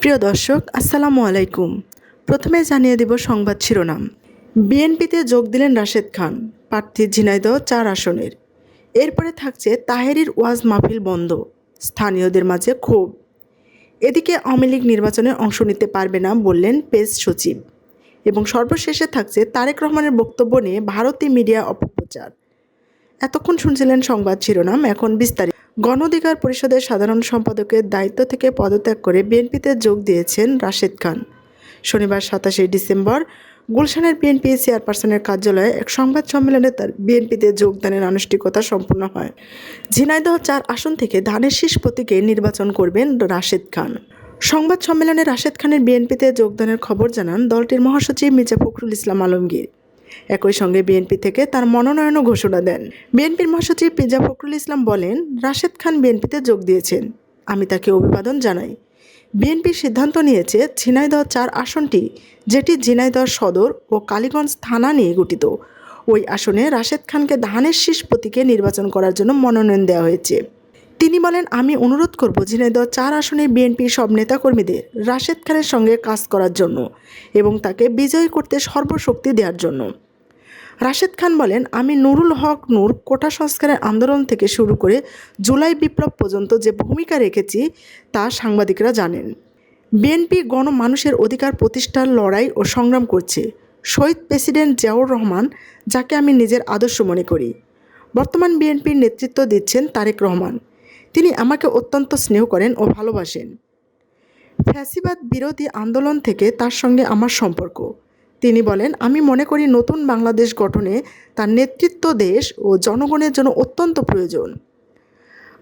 প্রিয় দর্শক, আসসালামু আলাইকুম। প্রথমে জানিয়ে দেব সংবাদ শিরোনাম। বিএনপিতে যোগ দিলেন রাশেদ খান, প্রার্থী ঝিনাইদহ চার আসনের। এরপরে থাকছে তাহেরির ওয়াজ মাহফিল বন্ধ, স্থানীয়দের মাঝে ক্ষোভ। এদিকে আওয়ামী লীগ নির্বাচনে অংশ নিতে পারবে না বললেন পেজ সচিব। এবং সর্বশেষে থাকছে তারেক রহমানের বক্তব্য নিয়ে ভারতীয় মিডিয়া অপপ্রচার। এতক্ষণ শুনছিলেন সংবাদ শিরোনাম, এখন বিস্তারিত। গণ অধিকার পরিষদের সাধারণ সম্পাদকের দায়িত্ব থেকে পদত্যাগ করে বিএনপিতে যোগ দিয়েছেন রাশেদ খান। শনিবার সাতাশে ডিসেম্বর গুলশানের বিএনপি চেয়ারপারসনের কার্যালয়ে এক সংবাদ সম্মেলনে তার বিএনপিতে যোগদানের আনুষ্ঠানিকতা সম্পন্ন হয়। ঝিনাইদহ চার আসন থেকে ধানের শীষ প্রতীকে নির্বাচন করবেন রাশেদ খান। সংবাদ সম্মেলনে রাশেদ খানের বিএনপিতে যোগদানের খবর জানান দলটির মহাসচিব মির্জা ফখরুল ইসলাম আলমগীর। একই সঙ্গে বিএনপি থেকে তার মনোনয়নও ঘোষণা দেন। বিএনপির মহাসচিব মির্জা ফখরুল ইসলাম বলেন, রাশেদ খান বিএনপিতে যোগ দিয়েছেন। আমি তাকে অভিবাদন জানাই। বিএনপি সিদ্ধান্ত নিয়েছে, ঝিনাইদহ চার আসনটি, যেটি ঝিনাইদহ সদর ও কালীগঞ্জ থানা নিয়ে গঠিত। ওই আসনে রাশেদ খানকে ধানের শীষ প্রতীকে নির্বাচন করার জন্য মনোনয়ন দেওয়া হয়েছে। তিনি বলেন, আমি অনুরোধ করব ঝিনাইদহ চার আসনে বিএনপির সব নেতাকর্মীদের রাশেদ খানের সঙ্গে কাজ করার জন্য এবং তাকে বিজয়ী করতে সর্বশক্তি দেওয়ার জন্য। রাশেদ খান বলেন, আমি নুরুল হক নূর কোটা সংস্কারের আন্দোলন থেকে শুরু করে জুলাই বিপ্লব পর্যন্ত যে ভূমিকা রেখেছি তা সাংবাদিকরা জানেন। বিএনপি গণমানুষের অধিকার প্রতিষ্ঠার লড়াই ও সংগ্রাম করছে। শহীদ প্রেসিডেন্ট জিয়াউর রহমান, যাকে আমি নিজের আদর্শ মনে করি। বর্তমান বিএনপির নেতৃত্ব দিচ্ছেন তারেক রহমান। তিনি আমাকে অত্যন্ত স্নেহ করেন ও ভালোবাসেন। ফ্যাসিবাদ বিরোধী আন্দোলন থেকে তার সঙ্গে আমার সম্পর্ক। তিনি বলেন, আমি মনে করি নতুন বাংলাদেশ গঠনে তার নেতৃত্ব দেশ ও জনগণের জন্য অত্যন্ত প্রয়োজন।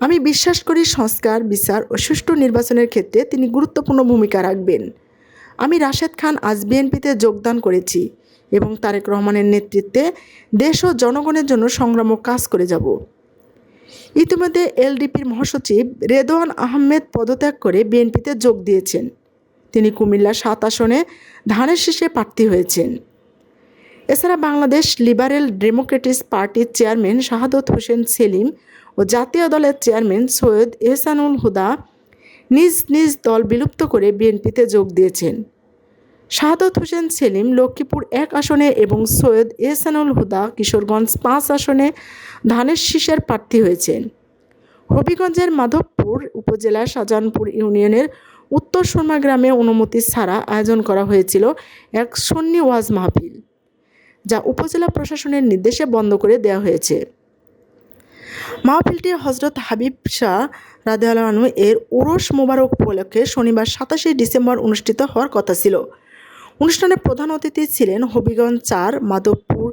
আমি বিশ্বাস করি সংস্কার, বিচার ও সুষ্ঠু নির্বাচনের ক্ষেত্রে তিনি গুরুত্বপূর্ণ ভূমিকা রাখবেন। আমি রাশেদ খান আজ বিএনপিতে যোগদান করেছি এবং তারেক রহমানের নেতৃত্বে দেশ ও জনগণের জন্য সংগ্রাম ও কাজ করে যাব। ইতিমধ্যে এলডিপির মহাসচিব রেদওয়ান আহমেদ পদত্যাগ করে বিএনপিতে যোগ দিয়েছেন। তিনি কুমিল্লা সাত আসনে ধানের শীষে প্রার্থী হয়েছেন। এছাড়া বাংলাদেশ লিবারেল ডেমোক্রেটিস পার্টির চেয়ারম্যান শাহাদত হোসেন সেলিম ও জাতীয় দলের চেয়ারম্যান সৈয়দ এহসানুল হুদা নিজ নিজ দল বিলুপ্ত করে বিএনপিতে যোগ দিয়েছেন। শাহাদত হোসেন সেলিম লক্ষ্মীপুর এক আসনে এবং সৈয়দ এহসানুল হুদা কিশোরগঞ্জ পাঁচ আসনে ধানের শীষের প্রার্থী হয়েছেন। হবিগঞ্জের মাধবপুর উপজেলার শাহজাহানপুর ইউনিয়নের উত্তর শর্মা গ্রামে অনুমতি ছাড়া আয়োজন করা হয়েছিল এক সন্নি ওয়াজ মাহফিল, যা উপজেলা প্রশাসনের নির্দেশে বন্ধ করে দেওয়া হয়েছে। মাহফিলটি হজরত হাবিব শাহ রাদেআলানু এর ওরস মোবারক উপলক্ষে শনিবার সাতাশে ডিসেম্বর অনুষ্ঠিত হওয়ার কথা ছিল। অনুষ্ঠানে প্রধান অতিথি ছিলেন হবিগঞ্জ চার, মাধবপুর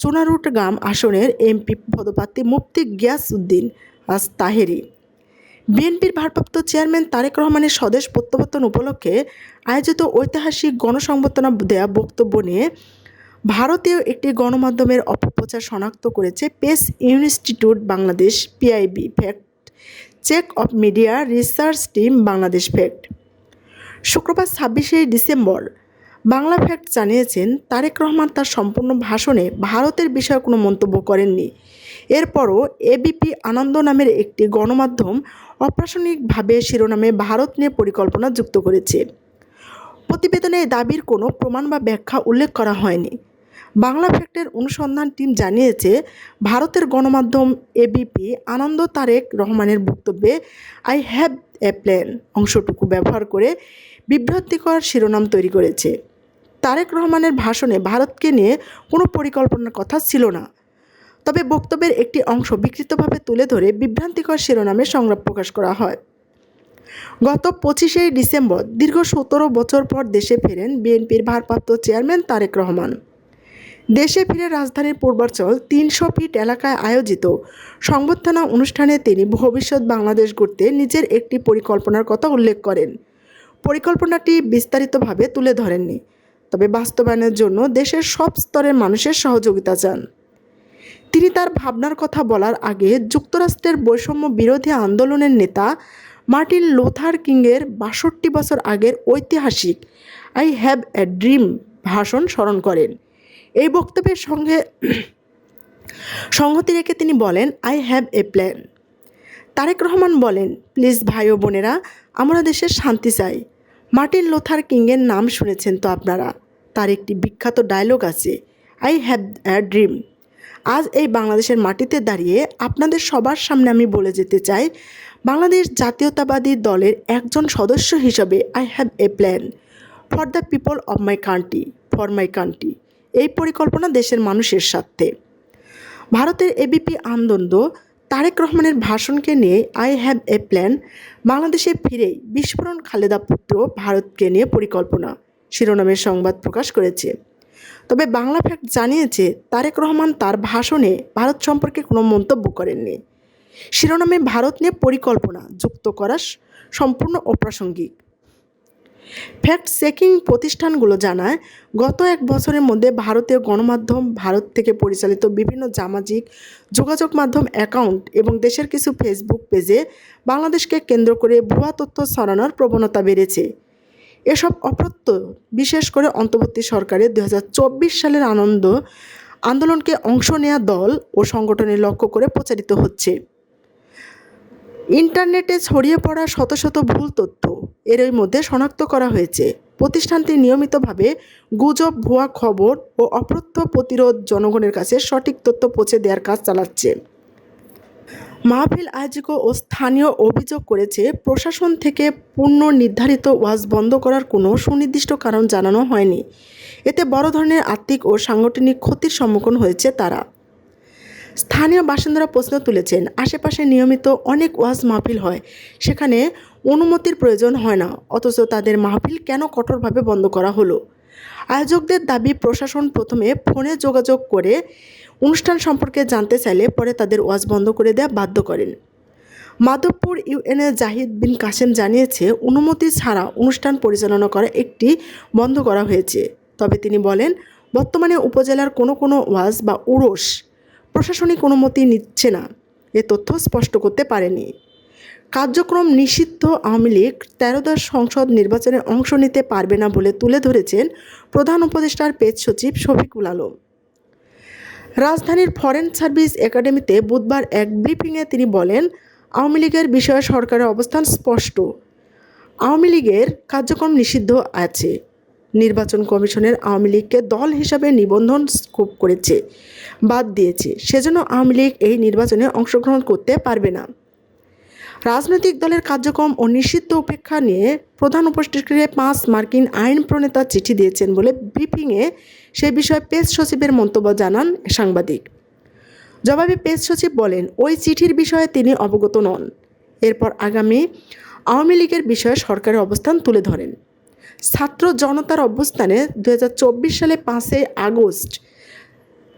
চুনারুট গ্রাম আসনের এমপি পদপ্রার্থী মুফতি গিয়াস উদ্দিন আজ তাহেরি। বিএনপির ভারপ্রাপ্ত চেয়ারম্যান তারেক রহমানের স্বদেশ প্রত্যাবর্তন উপলক্ষে আয়োজিত ঐতিহাসিক গণসংবর্ধনা দেয়া বক্তব্য নিয়ে ভারতীয় একটি গণমাধ্যমের অপপ্রচার শনাক্ত করেছে Pace Institute Bangladesh, PIB fact, check of media research team Bangladesh fact. শুক্রবার ছাব্বিশে ডিসেম্বর বাংলা ফ্যাক্ট জানিয়েছেন, তারেক রহমান তার সম্পূর্ণ ভাষণে ভারতের বিষয়ে কোনো মন্তব্য করেননি। এরপরও এবিপি আনন্দ নামের একটি গণমাধ্যম অপ্রাসঙ্গিকভাবে শিরোনামে ভারত নিয়ে পরিকল্পনা যুক্ত করেছে। প্রতিবেদনে দাবির কোনো প্রমাণ বা ব্যাখ্যা উল্লেখ করা হয়নি। বাংলা ফ্যাক্টের অনুসন্ধান টিম জানিয়েছে, ভারতের গণমাধ্যম এবিপি আনন্দ তারেক রহমানের বক্তব্যে, আই হ্যাভ এ প্ল্যান অংশটুকু ব্যবহার করে বিভ্রান্তিকর শিরোনাম তৈরি করেছে। তারেক রহমানের ভাষণে ভারতকে নিয়ে কোনো পরিকল্পনার কথা ছিল না। তবে বক্তব্যের একটি অংশ বিকৃতভাবে তুলে ধরে বিভ্রান্তিকর শিরোনামে সংলাপ প্রকাশ করা হয়। গত পঁচিশে ডিসেম্বর, দীর্ঘ সতেরো বছর পর দেশে ফেরেন বিএনপির ভারপ্রাপ্ত চেয়ারম্যান তারেক রহমান। দেশে ফিরে রাজধানীর পূর্বাঞ্চল তিনশো ফিট এলাকায় আয়োজিত সংবর্ধনা অনুষ্ঠানে তিনি ভবিষ্যৎ বাংলাদেশ গড়তে নিজের একটি পরিকল্পনার কথা উল্লেখ করেন। পরিকল্পনাটি বিস্তারিতভাবে তুলে ধরেননি, তবে বাস্তবায়নের জন্য দেশের সব স্তরের মানুষের সহযোগিতা চান। তিনি তার ভাবনার কথা বলার আগে যুক্তরাষ্ট্রের বৈষম্য বিরোধী আন্দোলনের নেতা মার্টিন লোথার কিংয়ের বাষট্টি বছর আগের ঐতিহাসিক আই হ্যাভ এ ড্রিম ভাষণ স্মরণ করেন। এই বক্তব্যের সঙ্গে সংহতি রেখে তিনি বলেন, I have a plan. Tarique Rahman বলেন, প্লিজ ভাই ও বোনেরা, আমরা দেশের শান্তি চাই। মার্টিন লোথার কিংয়ের নাম শুনেছেন তো আপনারা, তার একটি বিখ্যাত ডায়লগ আছে, আই হ্যাভ অ্যা ড্রিম। আজ এই বাংলাদেশের মাটিতে দাঁড়িয়ে আপনাদের সবার সামনে আমি বলে যেতে চাই, বাংলাদেশ জাতীয়তাবাদী দলের একজন সদস্য হিসাবে I have a plan for the people of my country for my country এই পরিকল্পনা দেশের মানুষের স্বার্থে। ভারতের এবিপি আনন্দ তারেক রহমানের ভাষণকে নিয়ে আই হ্যাভ এ প্ল্যান বাংলাদেশে ফিরেই বিস্ফোরণ খালেদা পুত্র ভারতকে নিয়ে পরিকল্পনা, শিরোনামের সংবাদ প্রকাশ করেছে। তবে বাংলা ফ্যাক্ট জানিয়েছে, তারেক রহমান তার ভাষণে ভারত সম্পর্কে কোনো মন্তব্য করেননি। শিরোনামে ভারত নিয়ে পরিকল্পনা যুক্ত করা সম্পূর্ণ অপ্রাসঙ্গিক। ফ্যাক্ট চেকিং প্রতিষ্ঠানগুলো জানায়, গত এক বছরের মধ্যে ভারতীয় গণমাধ্যম, ভারত থেকে পরিচালিত বিভিন্ন সামাজিক যোগাযোগ মাধ্যম অ্যাকাউন্ট এবং দেশের কিছু ফেসবুক পেজে বাংলাদেশকে কেন্দ্র করে ভুয়া তথ্য ছড়ানোর প্রবণতা বেড়েছে। এসব অপ্রত্য বিশেষ করে অন্তর্বর্তী সরকারের দু হাজার চব্বিশ সালের আনন্দ আন্দোলনকে অংশ নেয়া দল ও সংগঠনের লক্ষ্য করে প্রচারিত হচ্ছে। ইন্টারনেটে ছড়িয়ে পড়া শত শত ভুল তথ্য এরই মধ্যে শনাক্ত করা হয়েছে। প্রতিষ্ঠানটি নিয়মিতভাবে গুজব, ভুয়া খবর ও অপ্রত্য প্রতিরোধ জনগণের কাছে সঠিক তথ্য পৌঁছে দেওয়ার কাজ চালাচ্ছে। মাহফিল আয়োজক ও স্থানীয় অভিযোগ করেছে, প্রশাসন থেকে পূর্ণ নির্ধারিত ওয়াজ বন্ধ করার কোনো সুনির্দিষ্ট কারণ জানানো হয়নি। এতে বড় ধরনের আর্থিক ও সাংগঠনিক ক্ষতির সম্মুখীন হয়েছে তারা। স্থানীয় বাসিন্দারা প্রশ্ন তুলেছেন, আশেপাশে নিয়মিত অনেক ওয়াজ মাহফিল হয়, সেখানে অনুমতির প্রয়োজন হয় না, অথচ তাদের মাহফিল কেন কঠোরভাবে বন্ধ করা হলো? আয়োজকদের দাবি, প্রশাসন প্রথমে ফোনে যোগাযোগ করে অনুষ্ঠান সম্পর্কে জানতে চাইলে পরে তাদের ওয়াজ বন্ধ করে দেওয়া বাধ্য করেন। মাধবপুর ইউএনএ জাহিদ বিন কাসেম জানিয়েছে, অনুমতি ছাড়া অনুষ্ঠান পরিচালনা করা একটি বন্ধ করা হয়েছে। তবে তিনি বলেন, বর্তমানে উপজেলার কোনো কোনো ওয়াজ বা উরস প্রশাসনিক অনুমতি নিচ্ছে না। এ তথ্য স্পষ্ট করতে পারেনি। কার্যক্রম নিষিদ্ধ, আওয়ামী লীগ তেরোদশ সংসদ নির্বাচনে অংশ নিতে পারবে না বলে তুলে ধরেছেন প্রধান উপদেষ্টার পেজ সচিব শফিকুল আলম। রাজধানীর ফরেন সার্ভিস একাডেমিতে বুধবার এক ব্রিফিংয়ে তিনি বলেন, আওয়ামী লীগের বিষয়ে সরকারের অবস্থান স্পষ্ট। আওয়ামী লীগের কার্যক্রম নিষিদ্ধ আছে। নির্বাচন কমিশনের আওয়ামী লীগকে দল হিসাবে নিবন্ধন স্কোপ করেছে, বাদ দিয়েছে। সেজন্য আওয়ামী লীগ এই নির্বাচনে অংশগ্রহণ করতে পারবে না। রাজনৈতিক দলের কার্যক্রম ও নিষিদ্ধ উপেক্ষা নিয়ে প্রধান উপদেষ্টাকে পাঁচ মার্কিন আইন প্রণেতা চিঠি দিয়েছেন বলে ব্রিফিংয়ে সে বিষয়ে পেজ সচিবের মন্তব্য জানান সাংবাদিক। জবাবে পেজ সচিব বলেন, ওই চিঠির বিষয়ে তিনি অবগত নন। এরপর আগামী আওয়ামী লীগের বিষয়ে সরকারের অবস্থান তুলে ধরেন। ছাত্র জনতার অবস্থানে দু হাজার চব্বিশ সালে পাঁচই আগস্ট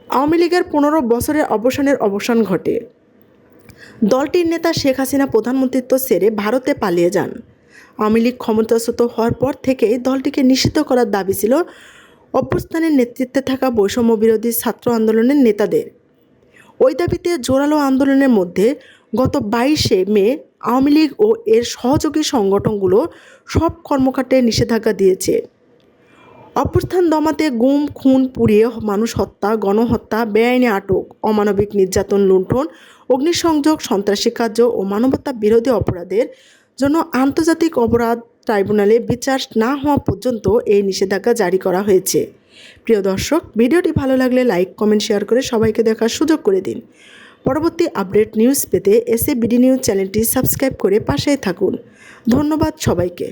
আওয়ামী লীগের পনেরো বছরের অবসানের অবসান ঘটে। দলটির নেতা শেখ হাসিনা প্রধানমন্ত্রিত্ব সেরে ভারতে পালিয়ে যান। আওয়ামী লীগ ক্ষমতাচ্যুত হওয়ার পর থেকেই দলটিকে নিষিদ্ধ করার দাবি ছিল অভ্যস্থানের নেতৃত্বে থাকা বৈষম্য বিরোধী ছাত্র আন্দোলনের নেতাদের। ওই দাবিতে জোরালো আন্দোলনের মধ্যে গত বাইশে মে আওয়ামী লীগ ও এর সহযোগী সংগঠনগুলো সব কর্মকাণ্ডে নিষেধাজ্ঞা দিয়েছে। অভ্যুত্থান দমাতে গুম, খুন, পুড়িয়ে মানুষ হত্যা, গণহত্যা, বেআইনি আটক, অমানবিক নির্যাতন, লুণ্ঠন, অগ্নিসংযোগ, সন্ত্রাসী কার্য ও মানবতা বিরোধী অপরাধের জন্য আন্তর্জাতিক অপরাধ ট্রাইব্যুনালে বিচার না হওয়া পর্যন্ত এই নিষেধাজ্ঞা জারি করা হয়েছে। প্রিয় দর্শক, ভিডিওটি ভালো লাগলে লাইক, কমেন্ট, শেয়ার করে সবাইকে দেখার সুযোগ করে দিন। পরবর্তী আপডেট নিউজ পেতে এসএ বিডি নিউজ চ্যানেলটি সাবস্ক্রাইব করে পাশেই থাকুন। ধন্যবাদ সবাইকে।